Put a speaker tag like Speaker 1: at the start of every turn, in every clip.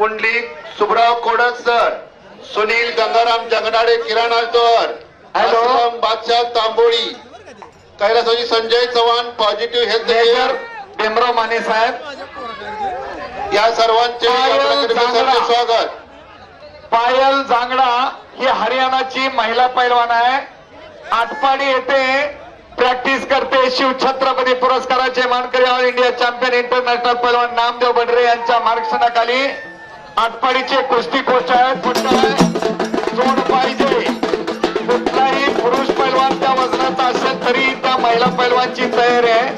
Speaker 1: Pundalik Subrao Kodak sir Sunil Gangaram Jagnade Kiran Altor
Speaker 2: hello.
Speaker 1: आश्रम बादशाह तांबोळी कैलासवासी Sanjay Chavan positive health care.
Speaker 2: Bhimrao Mane साहेब.
Speaker 1: या सर्वांचे स्वागत.
Speaker 2: पायल जांगडा ही हरियाणाची महिला पैलवान आहे. आटपाडी येथे प्रॅक्टिस करते शिव छत्रपती पुरस्काराचे मानकरी ऑल इंडिया चॅम्पियन इंटरनॅशनल पैलवान नामदेव बडरे यांच्या मार्गदर्शनाखाली. आटपाडीचे कुस्ती कोच आहे पुढचा आहे जोड पाहिजे. कुठलाही पुरुष पैलवान त्या वजनाचा असेल तरी त्या महिला पैलवानची तयारी आहे.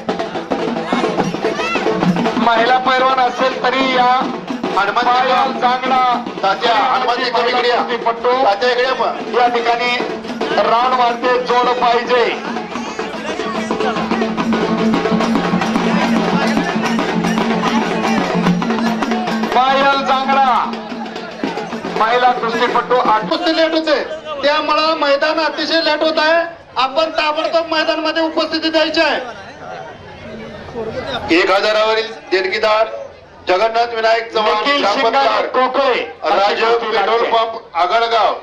Speaker 2: महिला पैलवान असेल तरी या
Speaker 1: तात्या हनुमंत इकडे इकडे या. तात्या इकडे
Speaker 2: ठिकाणी राऊंड मारते जोड पाहिजे. कुस्तीपट्टू आठ
Speaker 3: लेट होते त्यामुळं मैदान अतिशय लेट होत आहे. आपण ताबडतोब मैदानामध्ये उपस्थिती द्यायची आहे.
Speaker 1: एक हजारावरील देणगीदार जगन्नाथ विनायक चव्हाण
Speaker 2: कोकळे
Speaker 1: राज पेट्रोल. पंप आगळगाव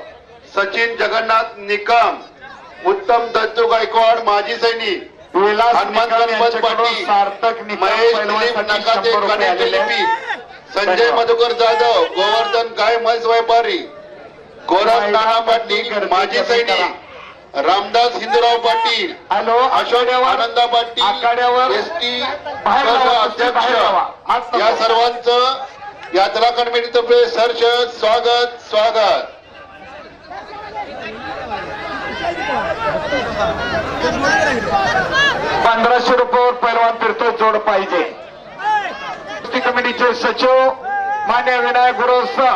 Speaker 1: सचिन जगन्नाथ निकम उत्तम दत्तू गायकवाड माजी सैनिक महेश संजय. मधुकर जाधव गोवर्धन गाय म्हैस व्यापारी गोरख नाना पाटील माजी सैनिक Ramdas Hindurao Patil
Speaker 2: hello?
Speaker 1: Ashok Ananda Patil S T अध्यक्ष. या सर्वांचं यात्रा कमिटीतर्फे सरस स्वागत स्वागत.
Speaker 2: पंधराशे रुपयावर पैलवान फिरतो जोड पाहिजे. कमिटीचे सचिव मान्य विनायक गुरुसा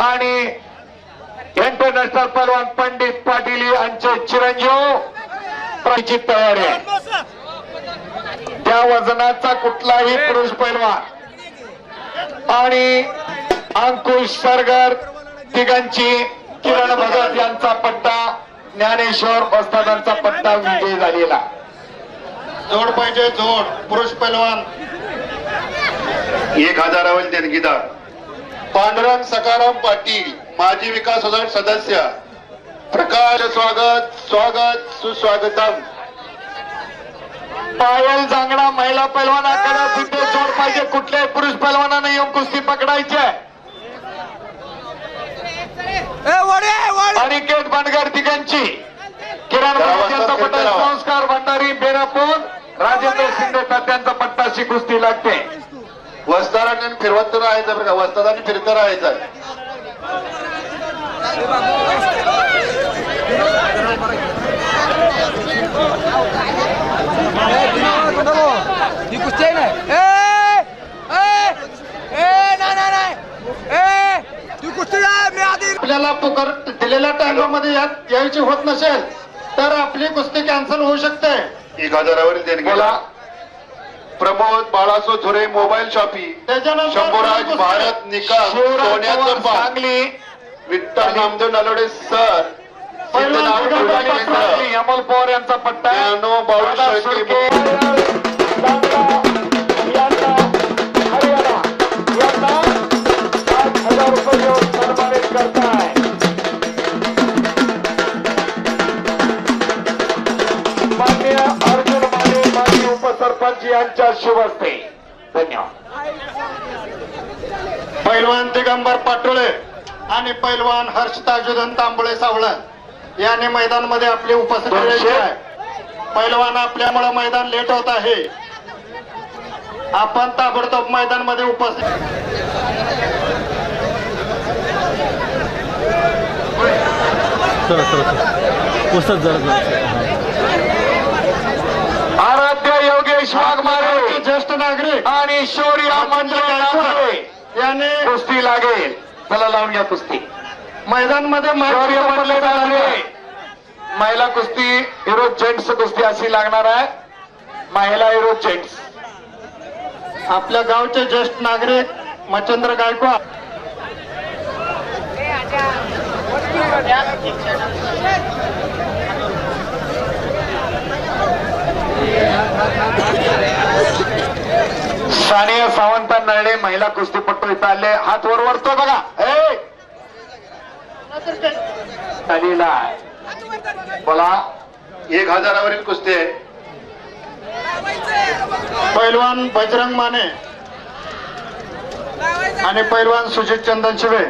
Speaker 2: आणि इंटरनॅशनल पैलवान पंडित पाटील यांचे चिरंजीव प्राची तयारी आहे. त्या वजनाचा कुठलाही पुरुष पैलवान आणि अंकुश सरगर तिघांची किरण भगत यांचा पट्टा ज्ञानेश्वर वस्तादांचा पट्टा विजयी झालेला.
Speaker 3: जोड पाहिजे जोड. पुरुष पैलवान
Speaker 1: एक हजारावरील देणगीदार. पांडुरंग सकाराम पाटील. माजी विकास सदन सदस्य. प्रकाश स्वागत स्वागत सुस्वागतम.
Speaker 2: पायल जांगडा महिला पैलवानाकडे तिथे जोड पाहिजे. कुठल्याही पुरुष पैलवानाने येऊन कुस्ती पकडायची. अनिकेत बांडगर तिघांची. किरण पट्टा संस्कार भंडारी बेरापूर. राजेंद्र शिंदे तात्यांचा पट्टाशी कुस्ती लागते.
Speaker 1: वस्तादाने फिरवत राहायचं बरं का? वस्तादाने फिरत राहायचं.
Speaker 4: आहे
Speaker 3: आपल्याला पुकार दिलेल्या टाइममध्ये यात यायची होत नसेल तर आपली कुस्ती कॅन्सल होऊ शकते
Speaker 1: एक हजारावरील देणगीदार
Speaker 3: बोला.
Speaker 1: Pramod Balaso Zure mobile shoppe. Shambhuraj Bharat Nikam
Speaker 2: Shivraj
Speaker 1: सोन्याचं
Speaker 2: सांगली.
Speaker 1: विठ्ठल नामदेव नलोडे सर.
Speaker 2: अमोल पवार यांचा पट्टा.
Speaker 1: बाळू
Speaker 2: उपसरपंच यांच्या शुभ हस्ते धन्यवाद.
Speaker 3: पैलवान दिगंबर पाटोळे आणि पैलवान हर्ष ताजुदन तांबळे सावळण यांनी मैदानमध्ये आपली उपस्थिती पैलवान आपल्यामुळे मैदान लेट होत आहे. आपण ताबडतोब मैदानमध्ये उपस्थित
Speaker 5: चला चला चला. जरा
Speaker 2: आराध्य योगेश वाघमारे
Speaker 3: ज्येष्ठ नागरिक
Speaker 2: आणि शौर्य नागरे
Speaker 3: यांनी
Speaker 2: कुस्ती लागेल. चला लावून घ्या कुस्ती.
Speaker 3: मैदानमध्ये
Speaker 2: शौर्य मंडळ
Speaker 3: महत्त्वाचं
Speaker 2: नागरे महिला कुस्ती हिरो जेंट्स कुस्ती अशी लागणार आहे. महिला हिरो जेंट्स.
Speaker 3: आपल्या गावचे ज्येष्ठ नागरिक मच्छंद्र गायकवाड.
Speaker 2: सानिया सावंत नळणे महिला कुस्तीपट्टू इथं आले. हात वर वरतो बघा. आहे. बोला.
Speaker 1: एक हजारावरील कुस्ती आहे.
Speaker 3: पैलवान बजरंग माने आणि पैलवान सुजित चंदन शिवे.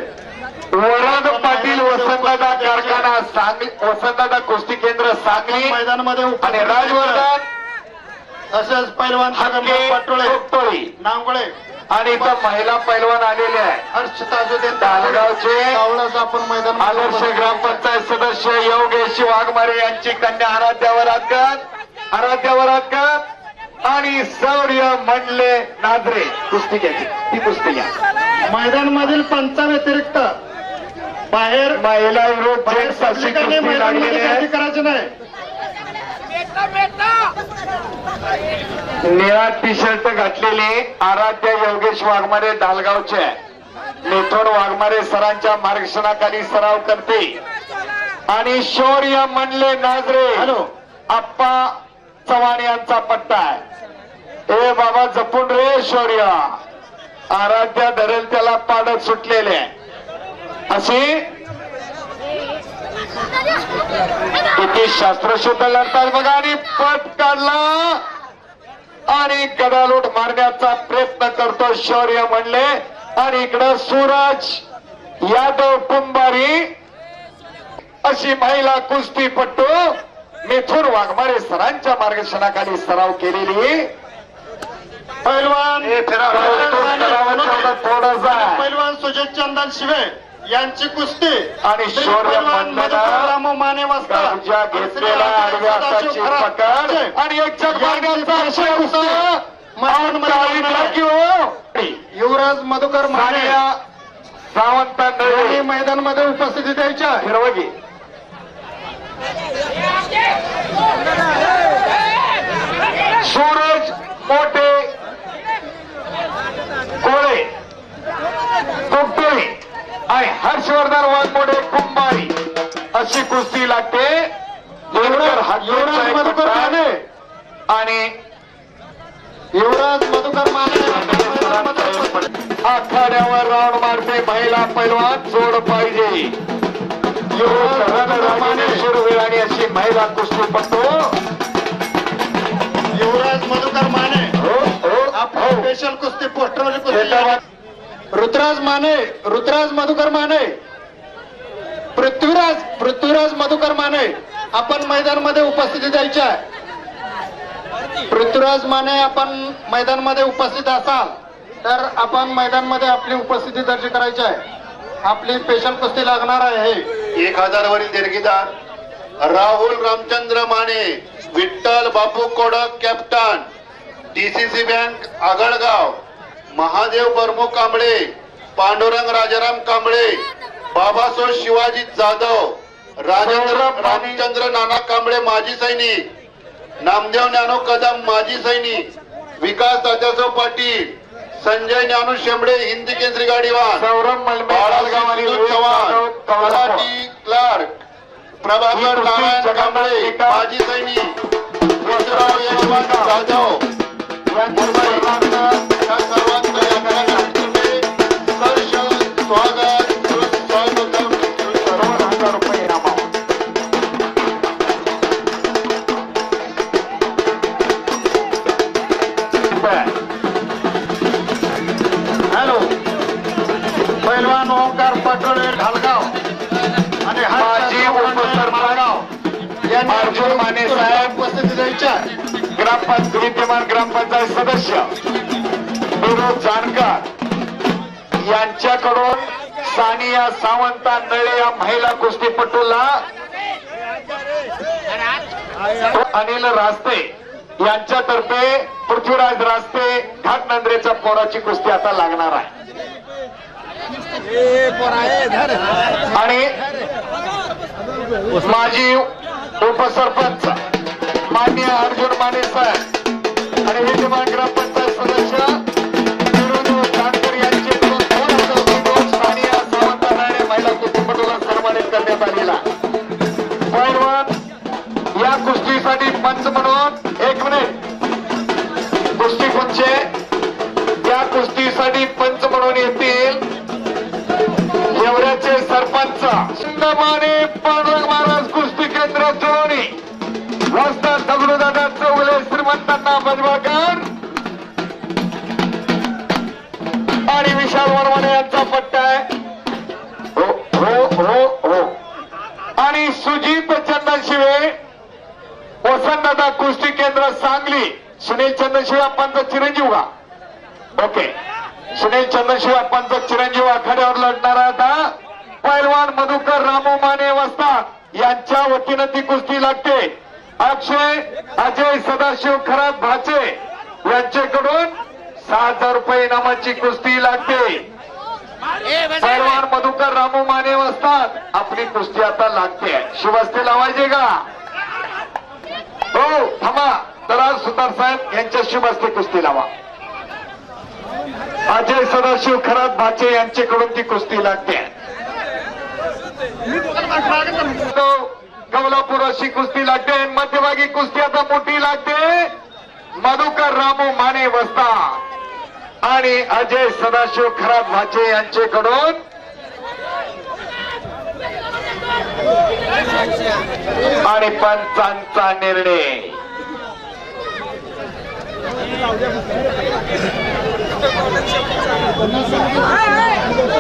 Speaker 2: वराद पाटील वसंतदादा कारखाना सांगली वसंतदादा कुस्ती केंद्र सांगली
Speaker 3: मैदानामध्ये
Speaker 2: आणि राजवर्धन
Speaker 3: तसेच पैलवान पाटोळे नांगोळे
Speaker 2: आणि इथं महिला पैलवान आलेले आहे
Speaker 3: हर्ष आपण मैदान
Speaker 2: आदर्श ग्रामपंचायत सदस्य योगेश वाघमारे यांची कन्या आराध्या वरातकर आराध्या वरातकर आणि शौर्य मंडले नाझरे कुस्ती घ्यायची. ती कुस्ती घ्या.
Speaker 3: मैदान मधील पंचा व्यतिरिक्त बाहेर
Speaker 2: महिला विरोध
Speaker 3: बाहेर
Speaker 2: जेंट्स निळा टी शर्ट घातलेली आराध्य योगेश वाघमारे डालगावचे आहे. मिथुन वाघमारे सरांच्या मार्गदर्शनाखाली सराव करते आणि शौर्य म्हणले नाजरे.
Speaker 3: हॅलो.
Speaker 2: आप्पा चव्हाण यांचा पट्टा आहे. ए बाबा जपून रे शौर्य. आराध्या धरेल त्याला पाडत सुटलेले. आहे अशी किती शास्त्रशुद्ध लढतात बघा आणि पट काढला. आणि गडालोट मारण्याचा प्रयत्न करतो शौर्य म्हणले. आणि इकडं सूरज यादव कुंभारी अशी महिला कुस्तीपट्टू मिथुन वाघमारे सरांच्या मार्गदर्शनाखाली सराव केलेली.
Speaker 3: पैलवान
Speaker 2: थोडंसं.
Speaker 3: पैलवान सुजित चंदन शिवे. यांची कुस्ती.
Speaker 2: आणि
Speaker 3: श्री
Speaker 2: शौर्य
Speaker 3: रामू माने
Speaker 2: घेतलेला पकड. आणि एक आशय होता
Speaker 3: युवराज मधुकर माने.
Speaker 2: सानिया सावंत
Speaker 3: यांनी
Speaker 2: नळी
Speaker 3: मैदानामध्ये उपस्थिती द्यायची आहे
Speaker 2: फिरवगी सूरज मोठे. कोळे. कुंपे आणि हर्षवर्धन वाघमोडे कुंभारी. अशी कुस्ती लागते.
Speaker 3: युवराज युवराज मधुकर माने.
Speaker 2: आणि
Speaker 3: युवराज मधुकर माने.
Speaker 2: आखाड्यावर राऊंड मारते महिला पैलवान जोड पाहिजे. शिरवीर आणि अशी महिला कुस्तीपट्टू
Speaker 3: युवराज मधुकर माने.
Speaker 2: हो हो
Speaker 3: आपण
Speaker 2: हो
Speaker 3: स्पेशल कुस्ती पोस्टरवाली कुस्ती. ऋतुराज माने ऋतुराज मधुकर माने. पृथ्वीराज पृथ्वीराज मधुकर माने. आपण मैदानमध्ये उपस्थिती द्यायची आहे पृथ्वीराज माने आपण मैदानमध्ये उपस्थित असाल तर आपण मैदानमध्ये आपली उपस्थिती दर्ज करायची आहे. आपली स्पेशल कुस्ती लागणार आहे एक
Speaker 1: एक हजारावरील देणगीदार Rahul Ramchandra Mane Vitthal Bapu Kodak captain DCC bank Agalgaon. Mahadev Barmu Kamble Pandurang Rajaram Kamble Babasaheb Shivaji Jadhav Rajendra Ramchandra Nana Kamble माजी सैनिक नामदेव ज्ञानो कदम माजी सैनिक विकास तात्यासाहेब पाटील संजय ज्ञानू शेंबडे हिंदी केसरी गाडीवान
Speaker 2: सौरभ
Speaker 1: चव्हाण तलाठी क्लार्क प्रभाकर नारायण कांबळे माजी सैनिक जाधव. या सर्वांचं
Speaker 3: पटोळे ढालगाव. आणि
Speaker 2: माजी उपसरपंच अर्जुन माने साहेब ग्रामपंचायत विद्यमान ग्रामपंचायत सदस्य विनोद जानकर यांच्याकडून सानिया सावंता नळे या महिला कुस्तीपटूला अनिल रास्ते यांच्यातर्फे पृथ्वीराज रास्ते घाटनंद्रेच्या पोराची कुस्ती आता लागणार आहे. आणि माजी उपसरपंच मान्य अर्जुन माने साहेब आणि विद्यमान ग्रामपंचायत सदस्य महिला करण्यात आलेला. या पंच म्हणून एक मिनिट. कुस्ती पंचे संगमाने पांडुरंग महाराज कुस्ती केंद्र चोरणी वस्ता दगडूदादा चौगले श्रीमंतांना बजवाकर. आणि विशाल वरवाने यांचा पट्टा आहे. हो हो हो हो. आणि सुजीत चंदन शिवे वसंतदादा कुस्ती केंद्र सांगली. सुनील चंद्रशिव आपणचा चिरंजीव का? ओके. सुनील चंद्रशिव आपणचा चिरंजीव आखाड्यावर लढणार आता पैलवान मधुकर रामू माने वसतात यांच्या वतीनं ती कुस्ती लागते. अक्षय अजय सदाशिव खरात भाचे यांच्याकडून सहा हजार रुपये इनामाची कुस्ती लागते. पैलवान मधुकर रामू माने वसतात आपली कुस्ती आता लागते. शिवस्ते लावायचे का? हो थांबा. तर सुतार साहेब यांच्या शिवस्ते कुस्ती लावा. अजय सदाशिव खरात भाचे यांच्याकडून ती कुस्ती लागते. कमलापूर अशी कुस्ती लागते मध्यभागी कुस्ती आता मोठी लागते मधुकर रामू माने वस्ता. आणि अजय सदाशिव खरात भाचे यांच्याकडून आणि पंचांचा निर्णय.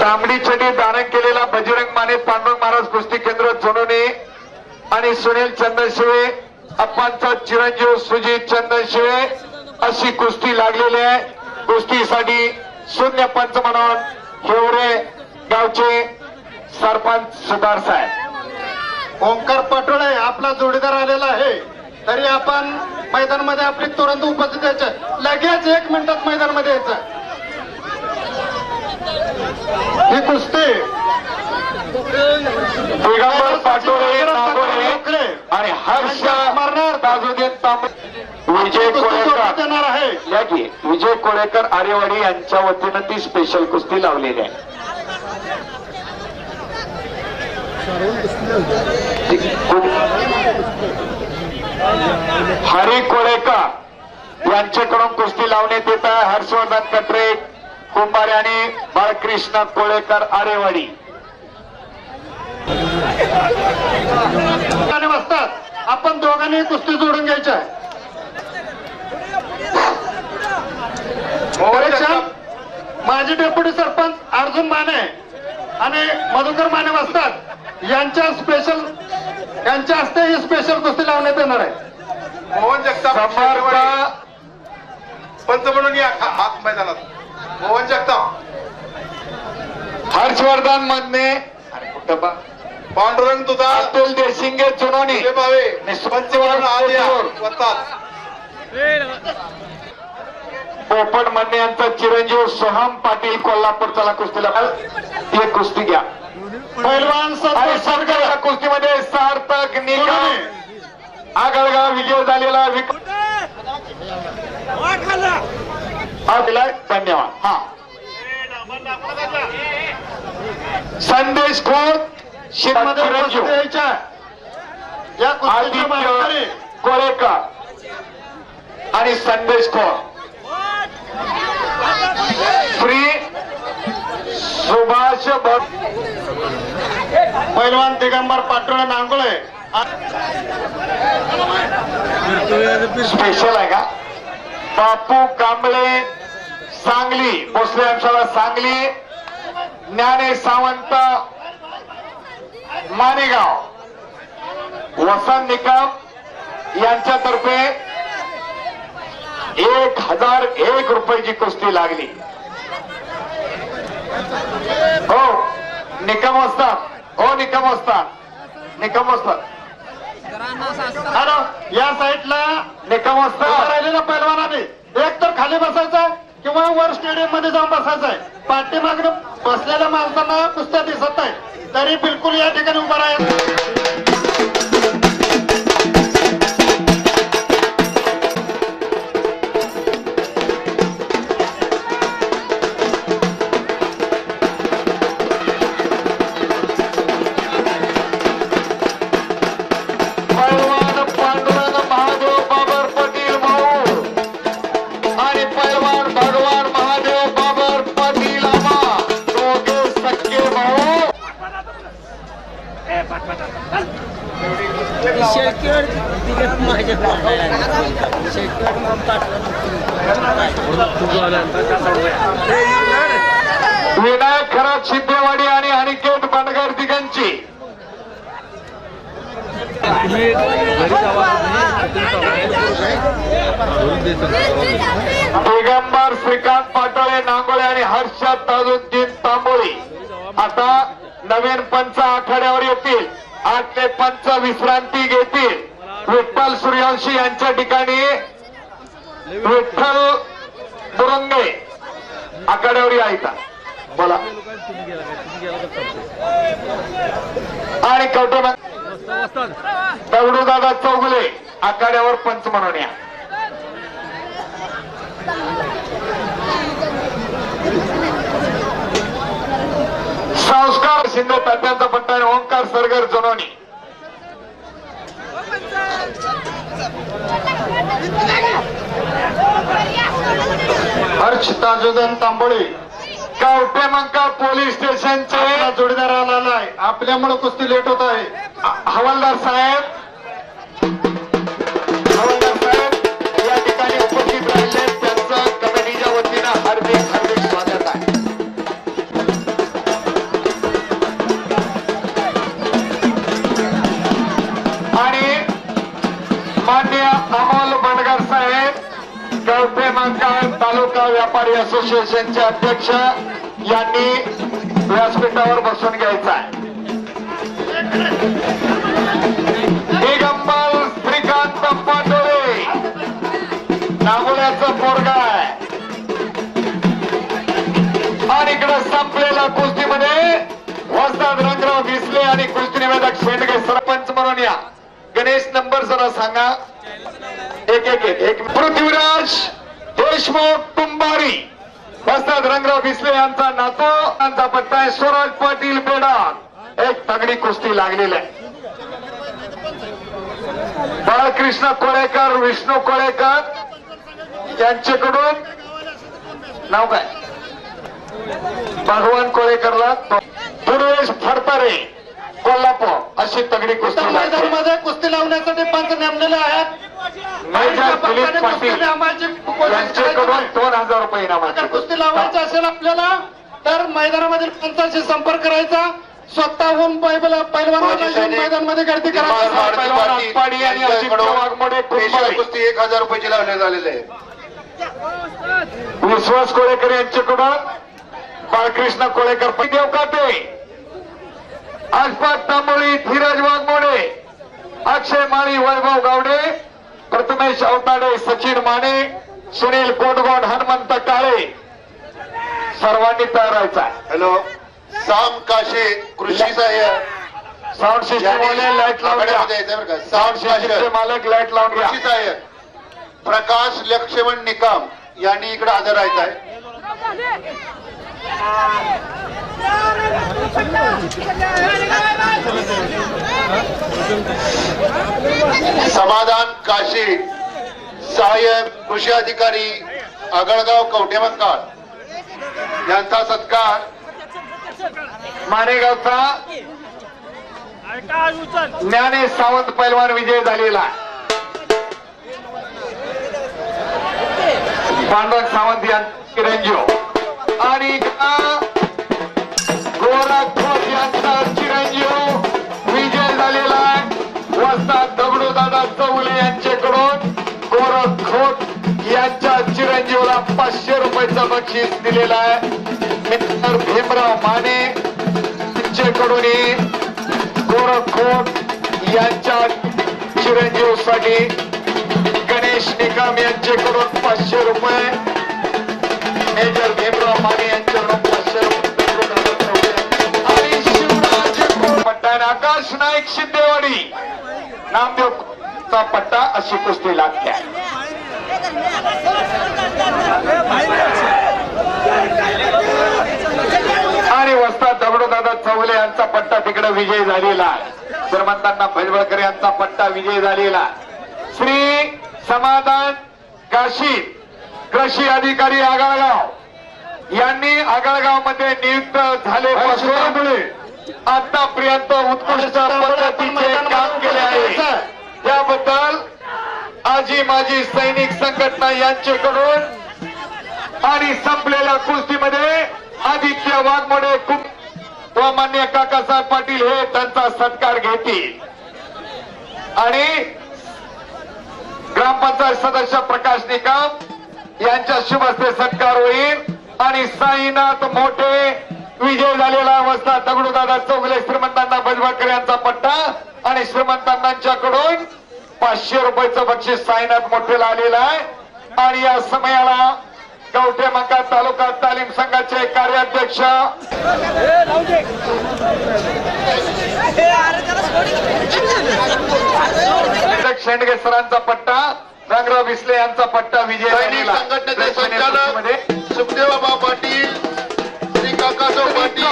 Speaker 2: तांबडी छडी धारण केलेला बजरंग माने पांडुरंग महाराज कुस्ती केंद्र जोनोने आणि सुनील चंदनशिवे अप्पांचा चिरंजीव सुजित चंदनशिवे अशी कुस्ती लागलेली आहे. कुस्तीसाठी शून्य पंच म्हणून हिवरे गावचे सरपंच सुधार साहेब.
Speaker 3: ओंकार पटोळे आपला जोडीदार आलेला आहे. तरी आपण मैदानामध्ये आपली तुरंत उपस्थित यायचं लगेच एक मिनिटात मैदानामध्ये यायचं. ही कुस्ती.
Speaker 2: दिगंबर पाटोळे नागोरे आणि हर्ष
Speaker 3: मारणार.
Speaker 2: तांबे. विजय कोळेकर.
Speaker 3: येणार आहे.
Speaker 2: या की विजय कोळेकर आरेवाडी यांच्या वतीनं ती स्पेशल कुस्ती लावलेली आहे. हरी कोळेकर यांच्याकडून कुस्ती लावण्यात येत आहे. हर्षवर्धन कटरे कुंभारे आणि बाळकृष्ण कोळेकर आरेवाडी.
Speaker 3: बसतात आपण दोघांनी कुस्ती जोडून घ्यायची आहे. माजी डेप्युटी सरपंच अर्जुन माने आणि मधुकर माने बसतात यांच्या स्पेशल यांच्या हस्ते ही स्पेशल कुस्ती लावण्यात येणार आहे.
Speaker 1: मोहन जगताप पंच म्हणून या हात मैदानात. मोहन जगताप.
Speaker 2: हर्षवर्धन मधने
Speaker 1: पांडुरंग तुझा
Speaker 2: अतुल देशिंगे चुनवणी.
Speaker 1: तुझे भावे
Speaker 2: निस्पंच
Speaker 1: पंच म्हणून आज या वतात
Speaker 2: पोपट म्हणणे यांचा चिरंजीव सोहम पाटील कोल्हापूर चला कुस्तीला. हे कुस्ती घ्या.
Speaker 3: पैलवान सरकार
Speaker 2: कुस्तीमध्ये सार्थक निकम. आगळगाव विजय झालेला हा दिलाय धन्यवाद. हा. संदेश खोत.
Speaker 3: या
Speaker 2: कोळेकर आणि संदेश खोत. श्री सुभाष भट
Speaker 3: पैलवान दिगंबर पाटोळे नांगोळे.
Speaker 2: स्पेशल आहे का? बापू कांबळे सांगली भोसले आमच्या सांगली ज्ञाने सावंत मानेगाव. वसंत निकम यांच्यातर्फे एक हजार एक रुपयाची कुस्ती लागली. हो निकम असतात हो निकम असतात निकम असतात
Speaker 3: हॅलो या साईडला
Speaker 2: निकम
Speaker 3: उभा
Speaker 2: असतात
Speaker 3: राहिलेल्या पैलवानाने. एक तर खाली बसायचं किंवा वर स्टेडियममध्ये जाऊन बसायचंय. पाठीमागं बसलेल्या माणसांना कुस्त्या दिसत नाही. तरी बिलकुल या ठिकाणी उभा राहायचं.
Speaker 2: विनायक खरात सिद्धेवाडी आणि अनिकेत बंडगर तिघांची. दिगंबर श्रीकांत पाटोळे नांगोळे आणि हर्षद ताजुद्दीन तांबोळी. आता नवीन पंच आखाड्यावर येतील. आठ ते पंच विश्रांती घेतील. विठ्ठल सूर्यांशी यांच्या ठिकाणी विठ्ठल दुरंगे आखाड्यावर यायचा. बोला. आणि कौटुंब दगडूदादा चौगुले आखाड्यावर पंच म्हणून या. संस्कार शिंदे तात्यांचा पट्टा आणि ओंकार सरगर जनोनी.
Speaker 3: हर्ष ताजुदन तांबोळे
Speaker 2: कवटे पोलीस
Speaker 3: स्टेशनच्या जोडीदार आला आहे आपल्यामुळे कुस्ती लेट होत आहे.
Speaker 2: हवालदार साहेब व्यापारी असोसिएशनचे अध्यक्ष यांनी व्यासपीठावर बसून घ्यायचा आहे. दिगंबल श्रीकांत पाटोळे नागोल्याचा पोरगा आहे. आणि इकडे संपलेल्या कुस्तीमध्ये वस्ताद रंगराव भिसले आणि कुस्ती निवेदक शेंडगे सरपंच म्हणून या. गणेश नंबर जरा सांगा. एक एक एक एक. पृथ्वीराज देशमुख कुंभारी. बसतात रंगराव भिसले यांचा नातो यांचा पत्ता आहे स्वराज पाटील बेडा एक तगडी कुस्ती लागलेली आहे. बाळकृष्ण कोळेकर विष्णू कोळेकर यांच्याकडून नाव काय? भगवान कोळेकरला दुर्वेश फडतारे. कोल्हापूर. अशी तगडी कुस्ती.
Speaker 3: मैदानामध्ये कुस्ती लावण्यासाठी पंच नेमलेले आहेत.
Speaker 2: दोन हजार रुपये इनाम
Speaker 3: कुस्ती लावायची असेल आपल्याला तर मैदानामधील पंचाशी संपर्क करायचा स्वतःहून मैदानामध्ये गर्दी करायची.
Speaker 1: कुस्ती एक हजार रुपयाची लावण्यात आलेले आहे.
Speaker 2: विश्वास कोळेकर यांच्याकडून बाळकृष्ण कोळेकर देव काटे आसपास तांबोळी धीरज वाघमोडे अक्षय माळी वैभव गावडे प्रथमेश अवताडे सचिन माने सुनील कोटगोड हनुमंत काळे. सर्वांनी तयार राहायचा
Speaker 1: हॅलो. साम काशे कृषी सहाय्यक
Speaker 2: साऊंड सिस्टम वाले लाइट लावून घ्या. साऊंड
Speaker 1: काशे.
Speaker 2: मालक लाइट लावून घ्या.
Speaker 1: कृषी सहाय्यक प्रकाश लक्ष्मण निकम यांनी इकडे हजर राहायचं आहे. समाधान काशी सहाय्यक कृषी अधिकारी आगळगाव कवठेमंकाळ यांचा सत्कार
Speaker 2: मानेगावचा ज्ञानेश सावंत पैलवान विजय झालेला पांडुरंग सावंत यांनी चिरंजीव आणि इकडं यांचा चिरंजीव विजय झालेला आहे. वस्ताद दगडूदादा चौले यांच्याकडून गोरखोट यांच्या चिरंजीवला पाचशे रुपयाचं बक्षीस दिलेलं आहे. मित्र भीमराव माने यांच्याकडून गोरखोट यांच्या चिरंजीवसाठी गणेश निकम यांच्याकडून पाचशे रुपये मेजर भीमराव माने आणि शिवराज पट्टा आकाश नाईक शिंदेवाडी पट्टा अशी कुस्ती लागते आणि वस्ताद दगडूदादा चौले यांचा पट्टा तिकडे विजय झालेला. श्रीमंतांना भजबळकर यांचा पट्टा विजय झालेला. श्री समाधान काशी कृषी अधिकारी आगळगाव यांनी आगळगावमध्ये नियुक्त झाले
Speaker 3: हर्ष तांबोळे
Speaker 2: आतापर्यंत उत्कृष्ट पद्धतीचे काम केले आहे. त्याबद्दल आजी माजी सैनिक संघटना यांच्याकडून आणि संपलेल्या कुस्तीमध्ये आदित्य वाघमोडे कुप व मान्य काकासाहेब पाटील हे त्यांचा सत्कार घेतील. आणि ग्रामपंचायत सदस्य प्रकाश निकम यांच्या शुभ हस्ते सत्कार होईल. आणि साईनाथ मोठे विजय झालेला अवस्था दगडूदादा चौगले श्रीमंतांना बजवाकर यांचा पट्टा. आणि श्रीमंतांच्याकडून पाचशे रुपयाचं बक्षीस साईनाथ मोठेला आलेलं आहे. आणि या समयाला कवठे मंका तालुका तालीम संघाचे कार्याध्यक्ष शेंडगे सरांचा पट्टा. रंगराव विसले यांचा पट्टा विजय
Speaker 1: सैनिक. संघटनेचे संचालक सुखदेवबाबा पाटील श्री काकासाहेब पाटील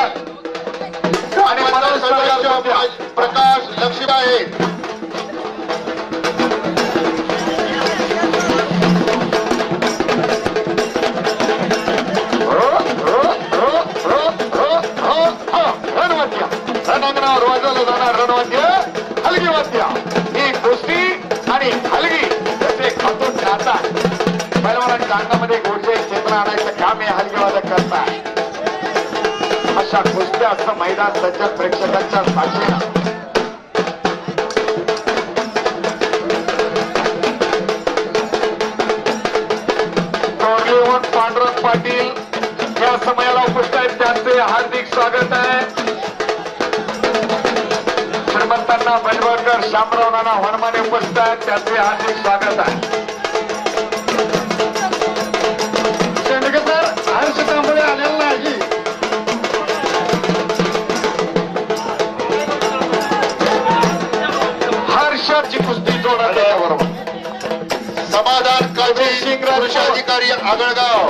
Speaker 2: आणि
Speaker 1: सदस्य प्रकाश लक्ष्मी आहेत
Speaker 2: रणवाद्य रणांगणावर वाजवलं जाणार पैलवानांच्या अंगामध्ये गोडचे आणायचं काम हे हलगी करता अशा कुस्त्या असं मैदान सज्ज प्रेक्षकांच्या साक्षीनं पांडुरंग पाटील या समयाला उपस्थित आहेत. त्यांचे हार्दिक स्वागत आहे. श्रीमंतांना बलवरकर शामराव नाना हनुमाने उपस्थित आहेत. त्यांचे हार्दिक स्वागत आहे.
Speaker 1: कृषी अधिकारी आगळगाव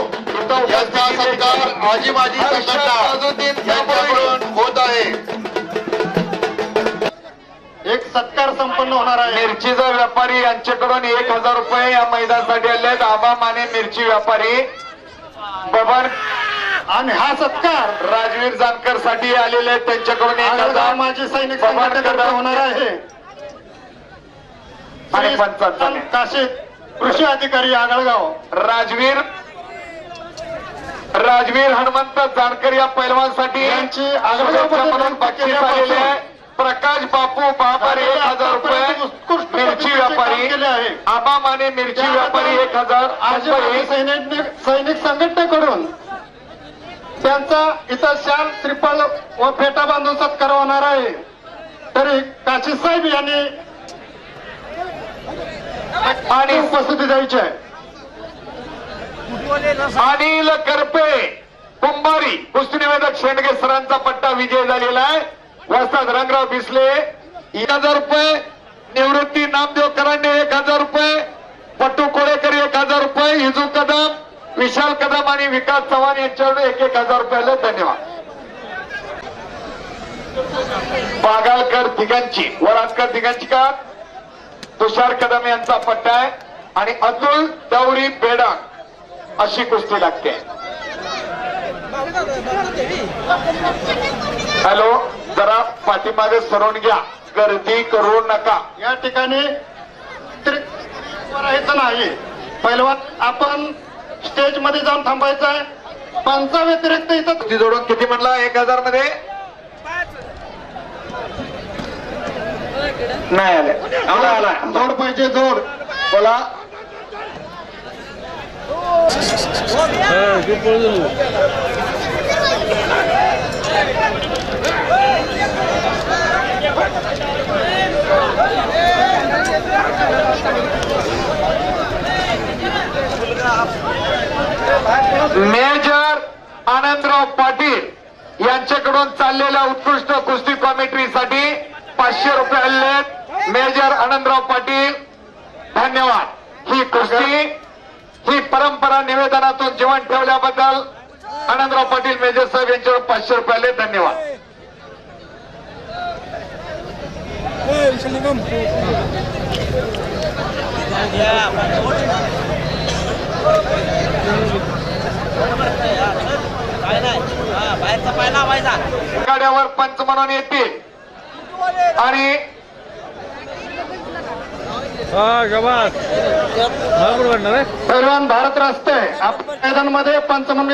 Speaker 1: यांचा सत्कार आजी माजी संघटना यांच्याकडून होत आहे.
Speaker 3: एक सत्कार संपन्न होणार आहे.
Speaker 2: मिरचीचा व्यापारी यांच्याकडून एक हजार रुपये या मैदानासाठी आले आहेत. आबा माने मिरची व्यापारी. बबन
Speaker 3: आणि हा सत्कार
Speaker 2: राजवीर जानकरसाठी आलेले आहेत. त्यांच्याकडून एक हजार
Speaker 3: माजी सैनिक होणार आहे.
Speaker 2: आणि
Speaker 3: काशीद कृषी अधिकारी आगळगाव
Speaker 2: राजवीर. राजवीर हनुमंत जानकर या पैलवानसाठी
Speaker 3: यांची
Speaker 2: म्हणून बक्षीस आलेले आहे. प्रकाश बापू बाबर एक हजार रुपये. मिरची व्यापारी. आबा माने मिरची व्यापारी एक हजार
Speaker 3: सैनिक संघटनेकडून त्यांचा इथं शाल श्रीफळ व फेटा बांधून सत्कार होणार आहे. तरी काशी साहेब यांनी आणि उपस्थिती द्यायची आहे
Speaker 2: अनिल करपे कुंभारी कुस्ती निवेदक शेंडगे सरांचा पट्टा विजय झालेला आहे. वस्ताद रंगराव भिसले एक हजार रुपये. निवृत्ती नामदेव करांडे एक हजार रुपये. पट्टू कोळेकर एक हजार रुपये. हिजू कदम विशाल कदम आणि विकास चव्हाण यांच्याकडून एक एक हजार रुपयाला आले धन्यवाद बागालकर वराजकर वरातकर का? तुषार कदम यांचा पट्टा आहे आणि अतुल दौरी बेडक अशी कुस्ती लागते हॅलो जरा पाठीमागे सरून घ्या. गर्दी करू नका.
Speaker 3: या ठिकाणी राहायचं नाही. पहिलवान आपण स्टेजमध्ये जाऊन थांबायचं आहे. पंचा व्यतिरिक्त इथं
Speaker 2: जोडून किती म्हणला एक हजारमध्ये नाही आले. आला आला.
Speaker 3: जोड पाहिजे जोड.
Speaker 2: बोला. मेजर आनंदराव पाटील यांच्याकडून चाललेल्या उत्कृष्ट कुस्ती कॉमेंट्रीसाठी पाचशे रुपये हल्ले मेजर आनंदराव पाटील धन्यवाद. ही कुस्ती ही परंपरा निवेदनातून जीवन ठेवल्याबद्दल आनंदराव पाटील मेजर साहेब यांच्यावर पाचशे रुपये आले धन्यवाद.
Speaker 6: हा,
Speaker 2: आखाड्यावर पंच म्हणून येतील. आणि
Speaker 3: भारत रस्ते. मैदानमध्ये पंचमन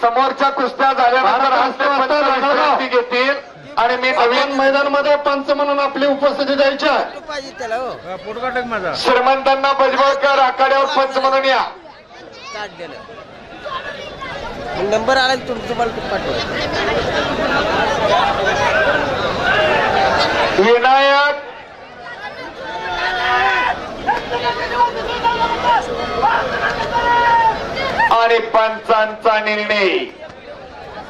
Speaker 2: समोरच्या कुस्त्या झाल्यानंतर घेतील. आणि मी नवीन
Speaker 3: मैदानमध्ये पंच म्हणून आपली उपस्थिती
Speaker 5: द्यायच्या
Speaker 2: श्रीमंतांना बजबळकर आखाड्यावर पंच म्हणून या.
Speaker 4: नंबर आला तुम्हाला
Speaker 2: विनायक! आणि पंचांचा निर्णय.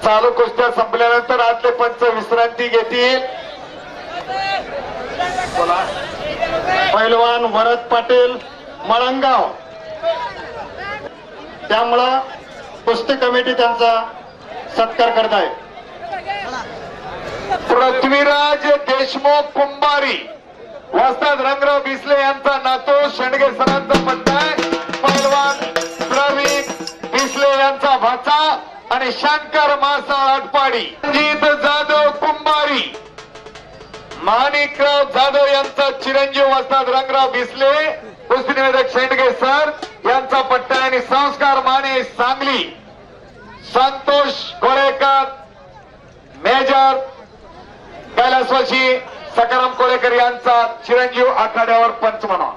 Speaker 2: चालू कुस्त्या संपल्यानंतर आतले पंच विश्रांती घेतील.
Speaker 3: पैलवान भरत पाटील मळंगाव. त्यामुळं कुस्ती कमिटी त्यांचा सत्कार करत आहे
Speaker 2: पृथ्वीराज देशमुख कुंभारी. वस्ताद रंगराव भिसले यांचा नातो शेंडगे सरांचा पट्टा पैलवान प्रवीण भिसले यांचा भाचा आणि शंकर मासाळ आटपाडी. जीत जाधव कुंभारी. माणिकराव जाधव यांचा चिरंजीव वस्ताद रंगराव भिसले कुस्ती निवेदक शेंडगे सर यांचा पट्टा आणि संस्कार माने सांगली. संतोष गोळेकर मेजर कैलासवासी सकाराम कोळेकर यांचा चिरंजीव आखाड्यावर पंच म्हणा.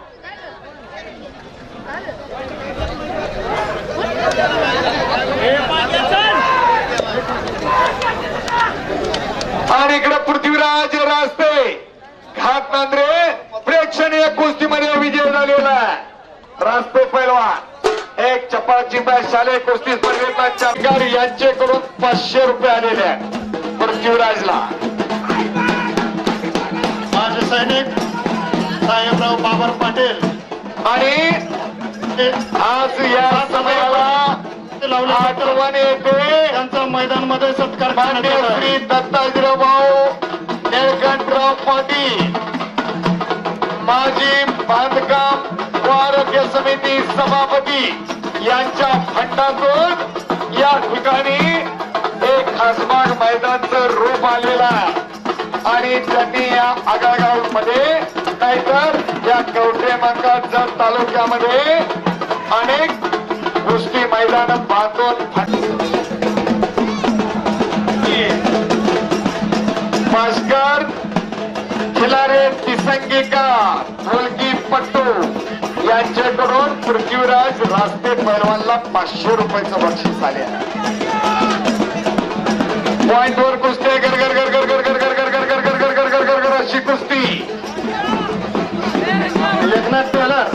Speaker 2: आणि इकडे पृथ्वीराज रास्ते. घाट नांद्रे प्रेक्षणीय कुस्तीमध्ये विजय झालेला आहे. रास्ते पैलवान. एक चपाची बाय शालेय कुस्ती स्पर्धेतला यांचे यांच्याकडून पाचशे रुपये आलेले आहेत पृथ्वीराजला.
Speaker 3: सैनिक साहेबराव बाबर पाटील
Speaker 2: आणि आज या समयाला. आठवण येते
Speaker 3: त्यांचा सत्कार
Speaker 2: मान्य
Speaker 3: येत आहे.
Speaker 2: श्री दत्ताजीराव भाऊ निळकंठराव पाटील माजी बांधकाम व आरोग्य समिती सभापती यांच्या फंडातून या ठिकाणी एक खासबाग मैदानचं रूप आलेलं आहे आणि त्यांनी या आगळगावमध्ये नाहीतर या कवठे मंकाजर तालुक्यामध्ये अनेक गोष्टी मैदान बांधून भास्कर खिलारे तिसंगिका ढोलकी पट्टू यांच्याकडून पृथ्वीराज रास्ते पैलवानला पाचशे रुपयाचं बक्षीस आले पॉइंट वर कुस्ते गर गर गर गर गर गर गर गर गर अशी कुस्ती.
Speaker 3: एकनाथ टेलर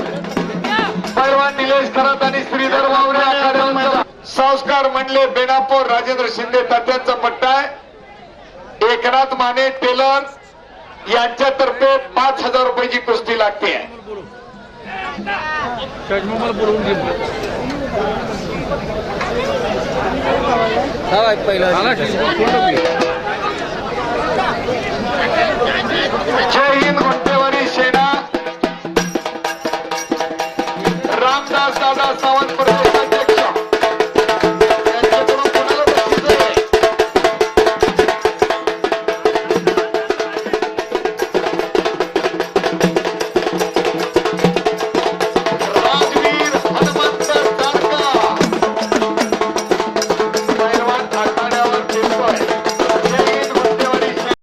Speaker 2: पैलवान निलेश खरात आणि श्रीधर वावरे संस्कार म्हणले बेनापूर राजेंद्र शिंदे तात्यांचा पट्टा आहे. एकनाथ माने टेलर यांच्यातर्फे पाच हजार रुपयाची कुस्ती लागते.
Speaker 5: पहिला. জয় হিন্দ
Speaker 4: করতে পারি
Speaker 5: সেনা। রামদাস দাদা সাওয়ান্ত